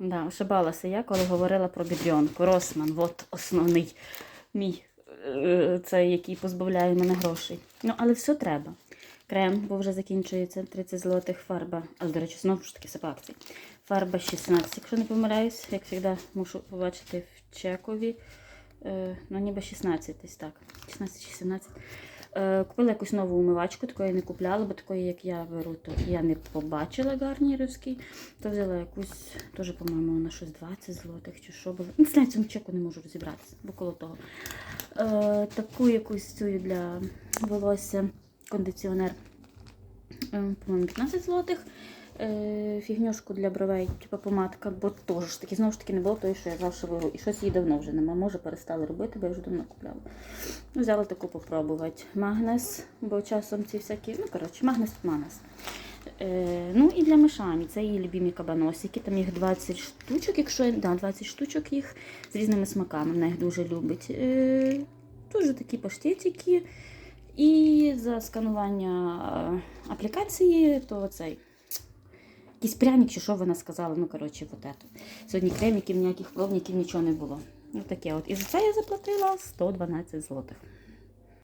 Да, ошибалася я, коли говорила про бідріонку. Росман, от основний мій, е, цей, який позбавляє мене грошей. Ну, але все треба. Крем, бо вже закінчується 30 злотих фарба. Але, до речі, знову ж таки все. Фарба 16, якщо не помиляюсь, як завжди, мушу побачити в чекові. Е, ну, ніби 16 десь так. 16 чи 17. Е, купила якусь нову умивачку, такої не купляла, бо такої, як я беру, то я не побачила гарнірівський. То взяла якусь, теж, по-моєму, на щось 20 злотих чи що було. Не знаю, цьому чеку не можу розібратися, бо коло того. Е, таку якусь цю для волосся кондиціонер, по-моєму, 15 злотих. Е, фігнюшку для бровей, типу помадка, бо теж таки, знову ж таки, не було тої, що я завжди беру. І щось її давно вже нема. Може перестали робити, бо я вже давно купляла. Взяла таку попробувати. Магнес, бо часом ці всякі, ну коротше, магнес магнес. Е, ну і для мишамі. Це її любимі кабаносики. Там їх 20 штучок, якщо да, 20 штучок їх з різними смаками. Вона їх дуже любить. Е, дуже такі паштетики. І за сканування е, аплікації, то цей. Якийсь пряник, чи що вона сказала, ну коротше, вот это. Сьогодні креміків, ніяких пробників, нічого не було. Ну таке от. І за це я заплатила 112 злотих.